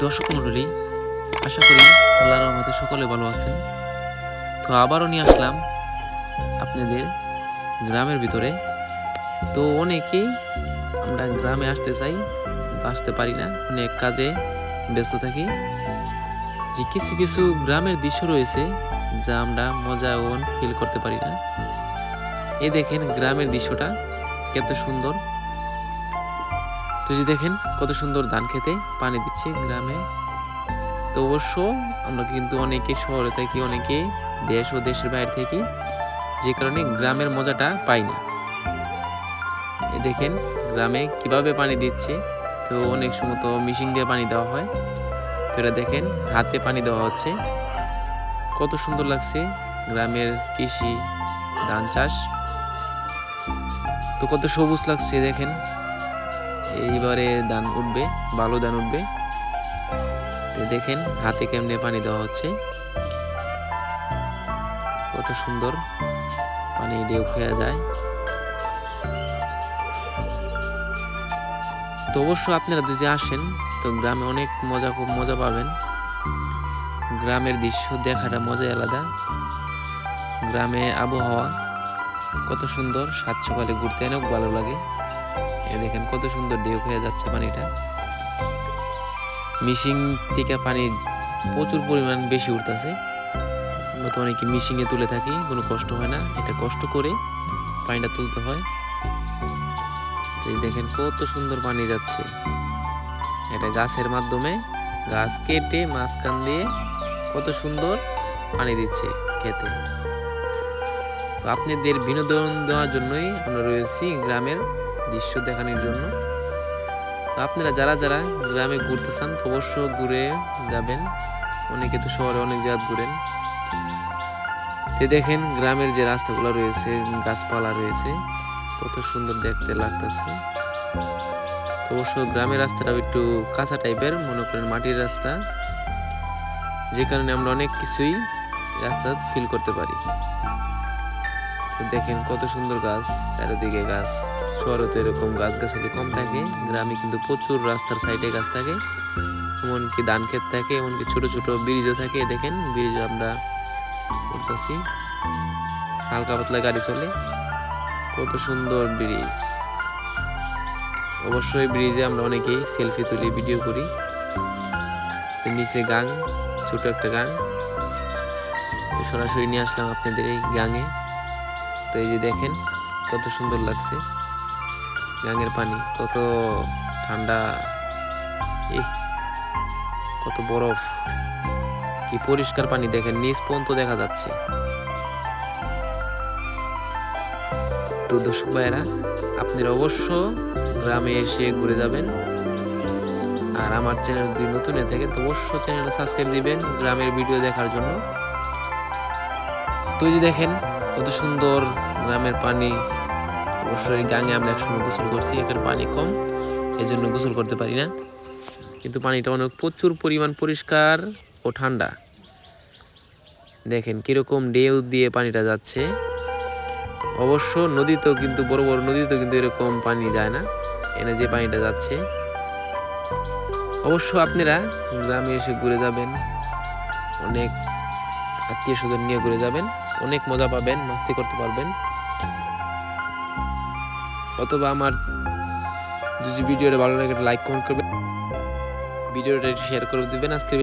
দর্শক মণ্ডলী, আশা করি আল্লাহর রহমতে সকলে ভালো আছেন। তো আবারও নিয়ে আসলাম আপনাদের গ্রামের ভিতরে। তো অনেকেই আমরা গ্রামে আসতে চাই আসতে পারি না। অনেক কাজে ব্যস্ত থাকি। যে কিছু কিছু গ্রামের দৃশ্য রয়েছে, যা আমরা মজা ও ফিল করতে পারি না। এ দেখেন গ্রামের দৃশ্যটা কত সুন্দর। তো যে দেখেন, কত সুন্দর ধান খেতে পানি দিচ্ছে গ্রামে। তো অবশ্য আমরা কিন্তু অনেকে শহরে থাকি, অনেকে দেশ ও দেশের বাইরে থাকি, যে কারণে গ্রামের মজাটা পাই না। এ দেখেন, গ্রামে কীভাবে পানি দিচ্ছে, তো অনেক সময় তো মেশিন দিয়ে পানি দেওয়া হয়। তো এটা দেখেন, হাতে পানি দেওয়া হচ্ছে। কত সুন্দর লাগছে গ্রামের কৃষি ধান চাষ। তো কত সবুজ লাগছে, দেখেন। এইবারে ধান উঠবে ভালো ধান উঠবে। তো দেখেন হাতে কেমনে পানি দেওয়া হচ্ছে। কত সুন্দর পানি ঢেউ খেয়া যায়। তো অবশ্য আপনারা যদি আসেন, তো গ্রামে অনেক মজা খুব মজা পাবেন। গ্রামের দৃশ্য দেখাটা মজাই আলাদা। গ্রামে আবহাওয়া কত সুন্দর সাত সকালে ঘুরতে অনেক ভালো লাগে। এ দেখেন কত সুন্দর ঢেউ হয়ে যাচ্ছে পানিটা। মিশিং থেকে পানি প্রচুর পরিমাণ বেশি উঠতেছে। আমরা তো অনেকে মিশিংয়ে তুলে থাকি, কোনো কষ্ট হয় না। এটা কষ্ট করে পানিটা তুলতে হয়। তো এই দেখেন কত সুন্দর পানি যাচ্ছে। এটা গাছের মাধ্যমে গাছ কেটে মাঝখান দিয়ে কত সুন্দর পানি দিচ্ছে খেতে। তো আপনাদের বিনোদন দেওয়ার জন্যই আমরা রয়েছি গ্রামের দৃশ্য দেখানোর জন্য। তো আপনারা যারা যারা গ্রামে ঘুরতে চান, তো অবশ্য ঘুরে যাবেন। অনেকে তো শহরে অনেক জায়গা ঘুরেন। তো দেখেন গ্রামের যে রাস্তাগুলো রয়েছে, গাছপালা রয়েছে, কত সুন্দর দেখতে লাগতেছে। তো অবশ্য গ্রামের রাস্তাটাও একটু কাঁচা টাইপের, মনে করেন মাটির রাস্তা। যে কারণে আমরা অনেক কিছুই রাস্তা ফিল করতে পারি। দেখেন কত সুন্দর গাছ, চারিদিকে গাছ, শহরে তো এরকম গাছ গাছালি কম থাকে, গ্রামে কিন্তু প্রচুর রাস্তার সাইডে গাছ থাকে, এমনকি ধান ক্ষেত থাকে, এমনকি ছোট ছোট ব্রিজও থাকে, দেখেন ব্রিজ আমরা করতেছি। হালকা পাতলা গাড়ি চলে, কত সুন্দর ব্রিজ। অবশ্যই ব্রিজে আমরা অনেকেই সেলফি তুলি, ভিডিও করি। তো নিচে গান ছোট একটা গান তো সরাসরি নিয়ে আসলাম আপনাদের এই গাঙে। তো এই যে দেখেন, কত সুন্দর লাগছে। গাঙের পানি, কত ঠান্ডা। কত বরফ। কি পরিষ্কার পানি, দেখেন, নিচ পর্যন্ত দেখা যাচ্ছে। তো দর্শক ভাইয়েরা, আপনারা অবশ্য গ্রামে এসে ঘুরে যাবেন। আর আমার চ্যানেল যদি নতুন হয়ে থাকে, তো অবশ্য চ্যানেলটা সাবস্ক্রাইব দিবেন গ্রামের ভিডিও দেখার জন্য। তো যে দেখেন কত সুন্দর গ্রামের পানি। অবশ্যই গাঙে আমরা একসময় গোসল করছি, এখানে পানি কম এই জন্য গোসল করতে পারি না। কিন্তু পানিটা অনেক প্রচুর পরিমাণ পরিষ্কার ও ঠান্ডা। দেখেন কীরকম ডেউ দিয়ে পানিটা যাচ্ছে। অবশ্য নদীতেও কিন্তু, বড় বড় নদীতেও কিন্তু এরকম পানি যায় না। এনে যে পানিটা যাচ্ছে। অবশ্য আপনারা গ্রামে এসে ঘুরে যাবেন। অনেক আত্মীয় স্বজন নিয়ে ঘুরে যাবেন। অনেক মজা পাবেন, মাস্তি করতে পারবেন। অথবা আমার যদি ভিডিওটা ভালো লাগে লাইক কমেন্ট করবেন। ভিডিওটা শেয়ার করে দেবেন আজকে